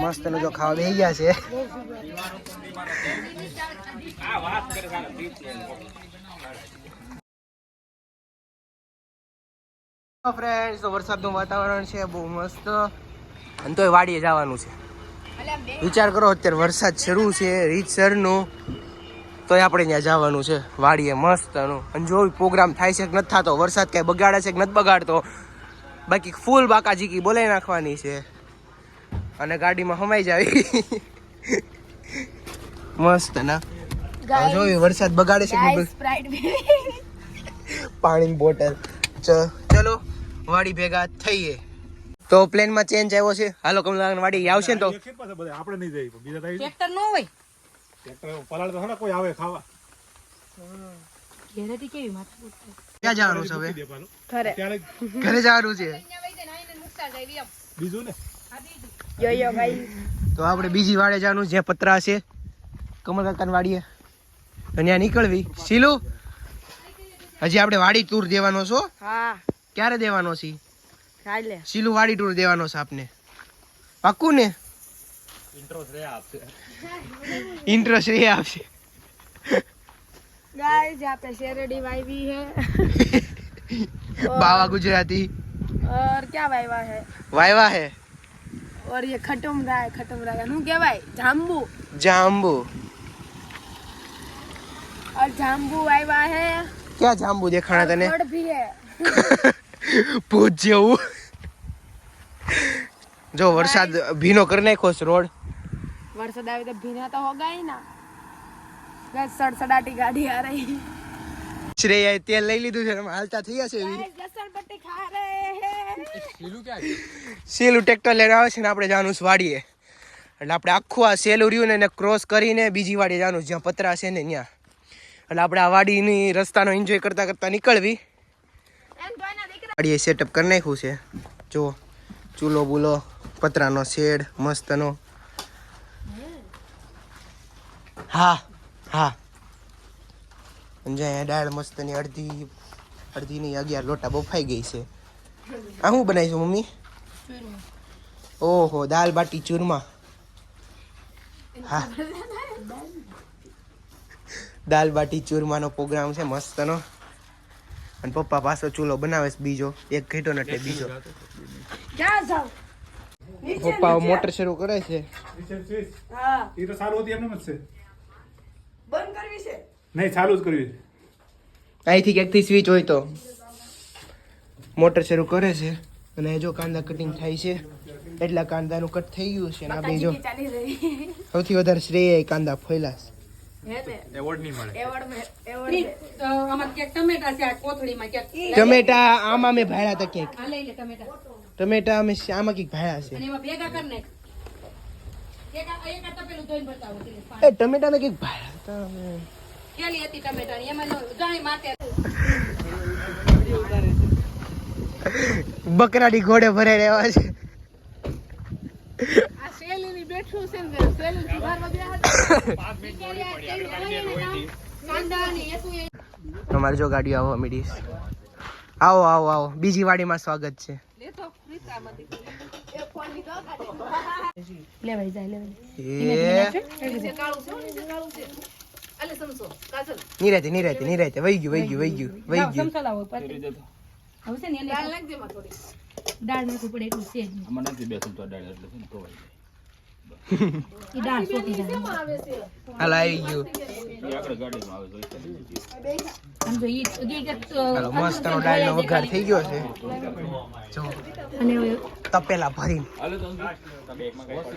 મસ્તનું જો ખાવા બેહી ગયા છે. ફ્રેન્ડ્સ તો વરસાદનું વાતાવરણ છે, બહુ મસ્ત. અને તોય વાડીએ જવાનું છે. વિચાર કરો, અત્યારે વરસાદ શરૂ છે, રીતસરનું. તોય આપણે ત્યાં જવાનું છે, વાડીએ મસ્તનું અને જો પ્રોગ્રામ થાય છે કે નથી થતો, વરસાદ કાંઈ બગાડે છે કે નથી બગાડતો, બાકી ફૂલ બાકાજીકી બોલાવી નાખવાની છે. અને ગાડીમાં હમાઈ જાવી મસ્ત ના? જોયું વરસાદ બગાડે છે પાણીની બોટલ. ચ- ચલો વાડી ભેગા થઈએ. તો પ્લેનમાં ચેન્જ આવ્યો છે. હાલો કમલા વાડી આવશે ને તો. આપણે નહીં જઈએ બીજા થાય ટ્રેક્ટર નો હોય. ટ્રેક્ટર પલાળ તો કોઈ આવે ખાવા. ઘેરેથી કેવી માથા ક્યાં જવાનું છે હવે? ત્યારે ઘરે. જવાનું છે. બીજું ને? જોયો ભાઈ. તો આપણે બીજી વાડે જવાનું જે પતરા છે. કમલ કાકાની વાડીએ. ત્યાં નીકળવી. શીલુ હજી આપણે વાડી ટૂર દેવાનો છો? હા. ક્યારે દેવાનો છે? કાલે. શીલુ વાડી ટૂર દેવાનો છે આપને. પાક્કું ને? ઇન્ટરેસ્ટ રે આપશે. ગાઈસ આપણે શેરડી વાવી હે. બાવા ગુજરાતી. ઓર ક્યા વાયવા હે? વાયવા હે? ઓર યે ખટમરાય ખટમરાય શું કહેવાય જાંબુ. જાંબુ. ઓર જાંબુ આવ્યા હે. ક્યાં જાંબુ દેખાણા તને? ફળ ભી હે. ભૂત જેવું જો વરસાદ ભીનો કરી નાખ્યો છે રોડ. વરસાદ આવે તો ભીના તો હોગાય ના. બસ સડસડાટી ગાડી આ રહી શ્રેયા તેલ લઈ લીધું છે હાલતા થઈ ગયા છે પટ્ટી ખા રહે સેલું ટ્રેક્ટર લઈને આવે છે ને આપણે જવાનું વાડીએ. એટલે આપણે આખું આ સેલું રહ્યું ને એને ક્રોસ કરીને બીજી વાડીએ જવાનું જ્યાં પતરા છે ને ત્યાં. એટલે આપણે આ વાડીની રસ્તાનો એન્જોય કરતા કરતા નીકળવી. વાડીએ સેટઅપ કરી નાખ્યું છે. જો ચૂલો બુલો પતરાનો શેડ મસ્તનો. હા હા. અહીંયા દાળ મસ્તની અડધી અડધીની અગિયાર લોટા બફાઈ ગઈ છે. આ શું બનાવીશું મમ્મી? ઓહો દાલ બાટી ચૂરમા. હા. દાલ બાટી ચૂરમાનો પ્રોગ્રામ છે મસ્તનો. અને પપ્પા પાછો ચૂલો બનાવે છે બીજો. એક ઘેટો ને એટલે બીજો. પપ્પા મોટર શરૂ કરે છે. એ તો સારું હતી અહીંથી ક્યાંકથી સ્વિચ હોય તો. મોટર શરૂ કરે છે અને જો કાંદા કટિંગ થાય છે એટલા કાંદાનું કટ થઈ ગયું છે અને આ બીજો જો સૌથી વધારે શ્રેય કાંદા ફોયલા છે. હે ને? એવોર્ડ નહીં મળે. એવોર્ડ મે એવોર્ડ અમારે ક્યાંક ટમેટા છે આ કોથળીમાં ક્યાંક ટમેટા આમાં મેં ભાડ્યા હતા ક્યાંક. આ લઈ લે ટમેટા. ટમેટા અમે આમાં કંઈક ભાડ્યા છે. એ એમાં ભેગા કરી નાખ. એક આ- એક આ તપેલું ધોઈને બતાવો તેને એ પાણી. ટમેટા મેં કંઈક ભાડ્યા હતા બકરાની ઘોડે ભરાઈ રહ્યા છે. આ સેલીની બેઠું છે ને સેલી સુધારવા ગયા કાંદા ને એ શું એ તમારે જો ગાડી આવો મીડી આવો આવો આવો. બીજી વાડીમાં સ્વાગત છે. લેવાઈ જાય લેવાઈ એ કાળું છે ને કાળું છે. અલે સમસો કાજલ. નિરાતે નિરાતે નિરાતે. વહી ગયું વહી ગયું વહી ગયું વહી ગયું. હવે છે ને એને દાળ નાખજે માં થોડી દાળ નાખવું પડે એટલું છે આમાં નથી બેસું તો દાળ એટલે છે ને તો ઈ દાળ સોટી જાય. આવે છે? હાલ આવી ગયું. એ આગળ ગાડીમાં આવે તો આમ જો ઈ ઈ કે મસ્ત નો ડાળનો વઘાર થઈ ગયો છે. જો અને હવે તપેલા ભરીને.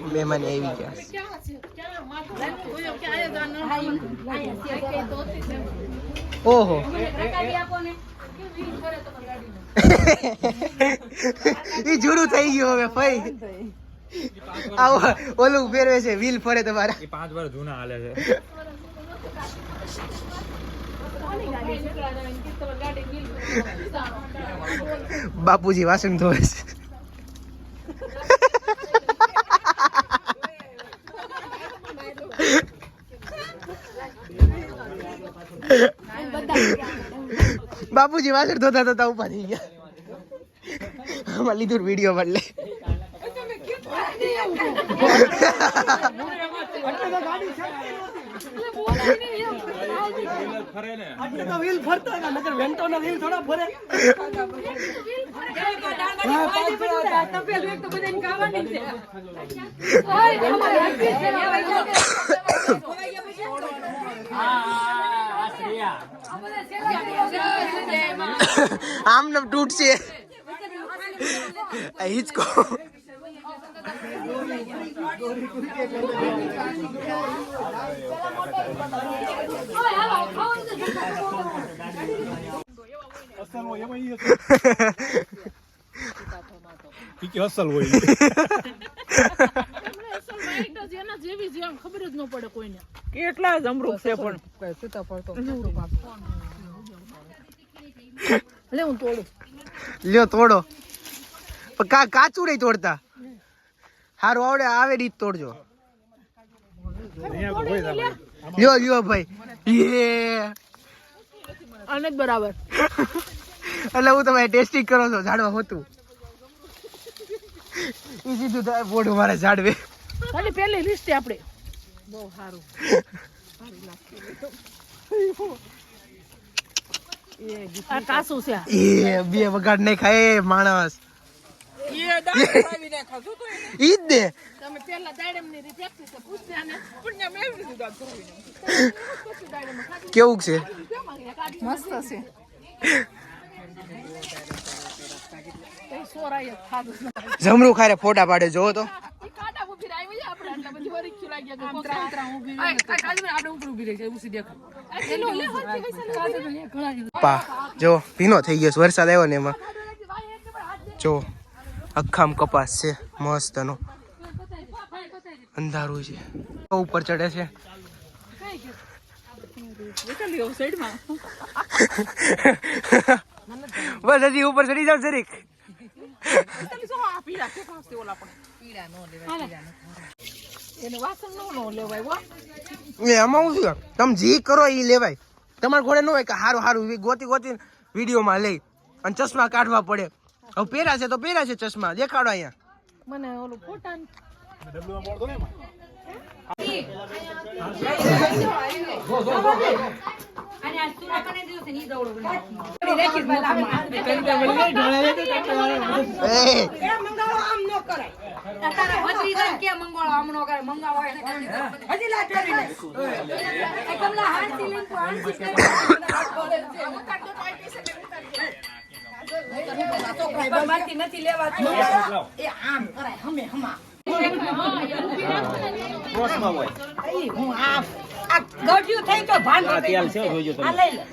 મહેમાન આવી ગયા. ઓહો. રકાબી જુડું જૂનું થઈ ગયું હવે ફઈ. આવો ઓલું પહેરવે છે વ્હીલ ફરે તમારા. એ પાંચ વાર જૂના હાલે છે. બાપુજી વાસણ ધોવે છે. બાપુજી વાસણ ધોતા ધોતા ઊભા થઈ ગયા. આમાં લીધું વીડિયો બદલે ફરે. ને આમ નમ તૂટશે. હિચકો. અસલ હોય. એમાં કેટલા જ છે પણ. લે હું તોડું. લ્યો તોડો. કા કાચું નહીં તોડતા. હારું આવડે આવે રીત તોડજો. તો. લ્યો લ્યો ભાઈ. એ અને જ બરાબર. એટલે હું તમે ટેસ્ટિંગ કરો છો ઝાડવા હોતું. ઈ સીધું થાય બોડું મારે ઝાડવે. ખાલી પહેલી લિસ્ટ આપણે. બહુ સારું. આ કાસું છે એ બે વગાડ નહીં ખાય માણસ. ઈ જ દે. તમે પહેલા દાડમની રી છે. પૂછજે આને. પુણ્ય મેળવી દીધું આ કેવું છે? મસ્ત છે. જમરૂ ખારે ફોટા પાડે જોવો તો. પા જો ભીનો થઈ ગયો છે વરસાદ આવ્યો ને એમાં. જો અખામ કપાસ છે મસ્તનો. અંધારું છે. ઉપર ચડે છે. બસ હજી ઉપર ચડી જાવ જરીક. લેવાય હો. એ આમાં શું છે તમે જે કરો એ લેવાય. તમારા ઘોડે ન હોય કે સારું સારું ગોતી ગોતી વિડીયોમાં લઈ. અને ચશ્મા કાઢવા પડે. હવે પહેરા છે તો પહેરા છે ચશ્મા. દેખાડો અહીંયા. મને ઓલું નથી લેવાતું એ આમ કરાય હમે હમા. ક્રોસમાં હોય ઈ હું આ આ ગઢિયું થઈ તો ભાન આ તેલ છે જોઈજો આ લઈ લે.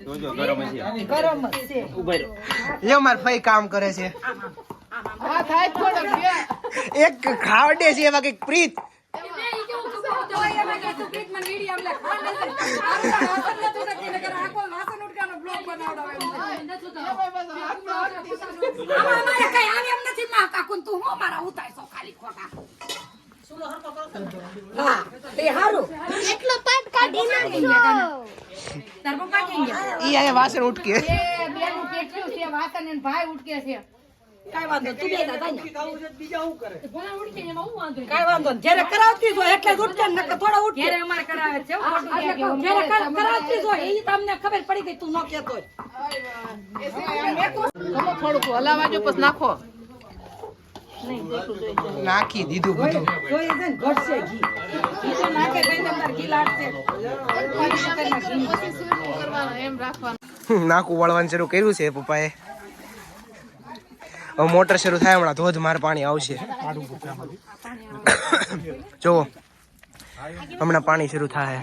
જોજો ગરમ છે. ગરમ છે. ઊભા રહો. એ માર ફઈ કામ કરે છે. હા થાય થોડોક એક ખાવડે છે એવા કંઈક પ્રીત. અમારે કઈ આવે એમ નથી માં કાકુ તું હું મારા ઉતાય ખાલી ખોટા હા તે હારું એટલો પાટ કાઢી નાખજો તાર પપ્પા ગયા ઈ અહીંયા વાસણ ઉટકે. બેનું કેટલું છે વાસણ ને ભાઈ ઉટકે છે. કાઈ વાંધો તું બે દાદા ને ભણા ઉડકે એમાં હું વાંધો કાઈ વાંધો જ્યારે કરાવતી જ એટલે જ ને થોડા ઉઠશે ઘેરે અમારે કરાવે છે હા, એટલે કહું, જ્યારે કરાવતી જ એ તમને ખબર પડી ગઈ તું ન કહેતો તમે થોડુંક હલાવાજો પછી નાખો નાખી દીધું બધું જોઈએ છે ને ઘટશે ઘી ઘી તો નાખે કઈ તમારે ઘી લાગશે પછી શેરવું કરવાનું એમ રાખવાનું નાકું વાળવાનું શરૂ કર્યું છે પપ્પાએ મોટર શરૂ થાય હમણાં, ધોધ માર પાણી આવશે. જો હમણાં પાણી શરૂ થાય.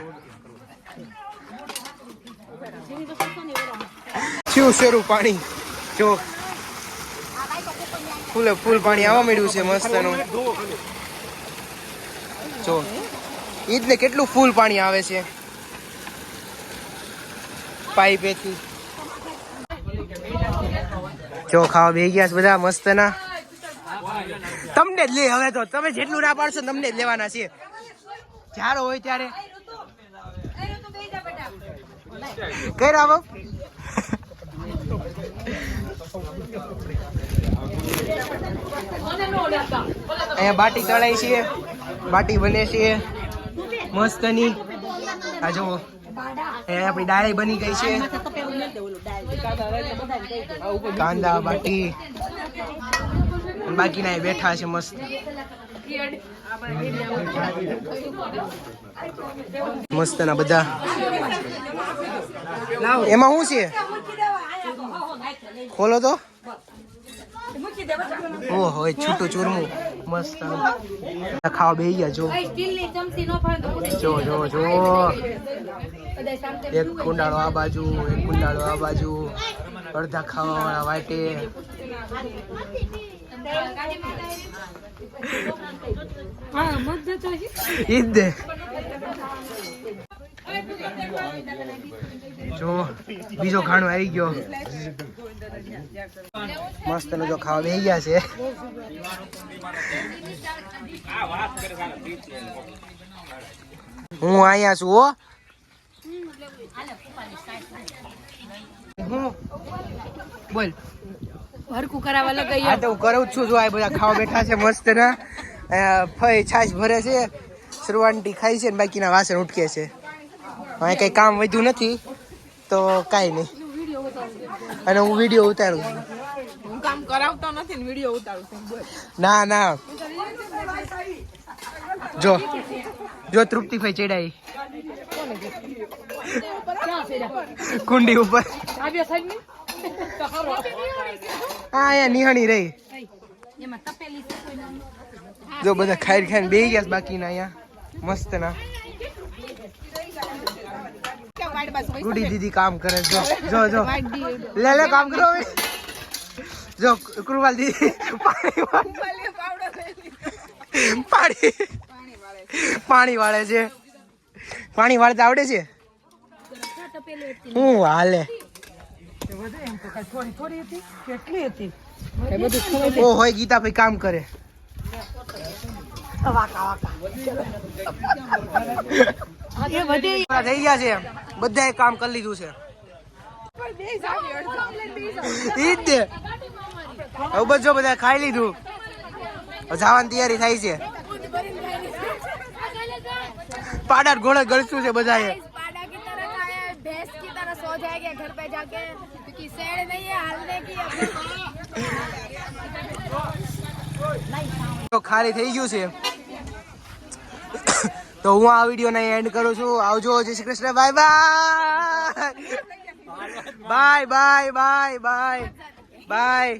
થયું શરૂ પાણી? જો ફૂલે ફૂલ પાણી આવવા મળ્યું છે મસ્તનું. જો ઈદ ને કેટલું ફૂલ પાણી આવે છે. પાઇપેથી જો ખાવા બે ગયા છે બધા મસ્ત ના તમને જ લે, હવે તો તમે જેટલું ના પાડશો તમને જ લેવાના છે. જ્યારે હોય ત્યારે. કઈ રાવો અહીંયા બાટી તળાઈ છે, બાટી બને છે. મસ્તની. આ જો એ આપણી ડાળી બની ગઈ છે. કાંદા, બાટી. બાકી બાકીના બેઠા છે મસ્ત. મસ્ત ના બધા. એમાં શું છે? ખોલો તો. ઓહો છૂટું ચૂરમું. મસ્ત. ખાવા બેહી ગયા જો. જો જો જો. એક કુંડાળો આ બાજુ એક કુંડાળો આ બાજુ. અડધા ખાવા વાળા વાટે દે. જો બીજો ખાણો આવી ગયો. મસ્ત નો જો ખાવા બેહી ગયા છે. હું અહીંયા છું હો. બોલ. ભરકું કરાવવા લગાઈ હા તો હું કરું છું જો આ બધા ખાવા બેઠા છે મસ્ત ના. ફઈ છાશ ભરે છે સરવાંટી ખાઈ છે ને બાકીના વાસણ ઉઠકે છે. અહીં કંઈ કામ વધ્યું નથી તો કાંઈ નહીં. અને હું વીડિયો ઉતારું છું. હું કામ કરાવતો નથી ને વીડિયો ઉતારું છું. ના ના. જો. જો તૃપ્તિભાઈ ચડાઈ. કુંડી ઉપર. હા અહીંયા નિહાણી રહી. એમાં તપેલી છે કોઈ ના જો બધા ખાઈ ખાઈને બે ગયા છે બાકીના અહીંયા. મસ્ત ના ગુડી દીદી કામ કરે જો જો. જો લે લે કામ કરો જો કૃપાલ દીદી. પાણી વાળે. પાણી. પાણી વાળે છે. પાણી વાળતા આવડે છે? હું હાલે. ઓ હોય ગીતા ભાઈ કામ કરે. એ વધે થઈ ગયા છે બધાએ કામ કરી લીધું છે. ખાઈ લીધું. જવાની તૈયારી થાય છે. પાડા ઘોડા ગળશું છે બધાએ. ખાલી થઈ ગયું છે. તો હું આ વીડિયો ને એન્ડ કરું છું. આવજો, Jai Shri Krishna. Bye bye bye bye bye bye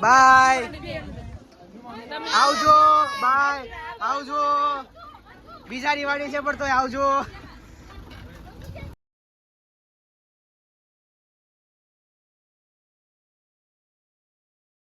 bye bye આવજો બાય આવજો. બીજા વાળી છે પણ તોય આવજો.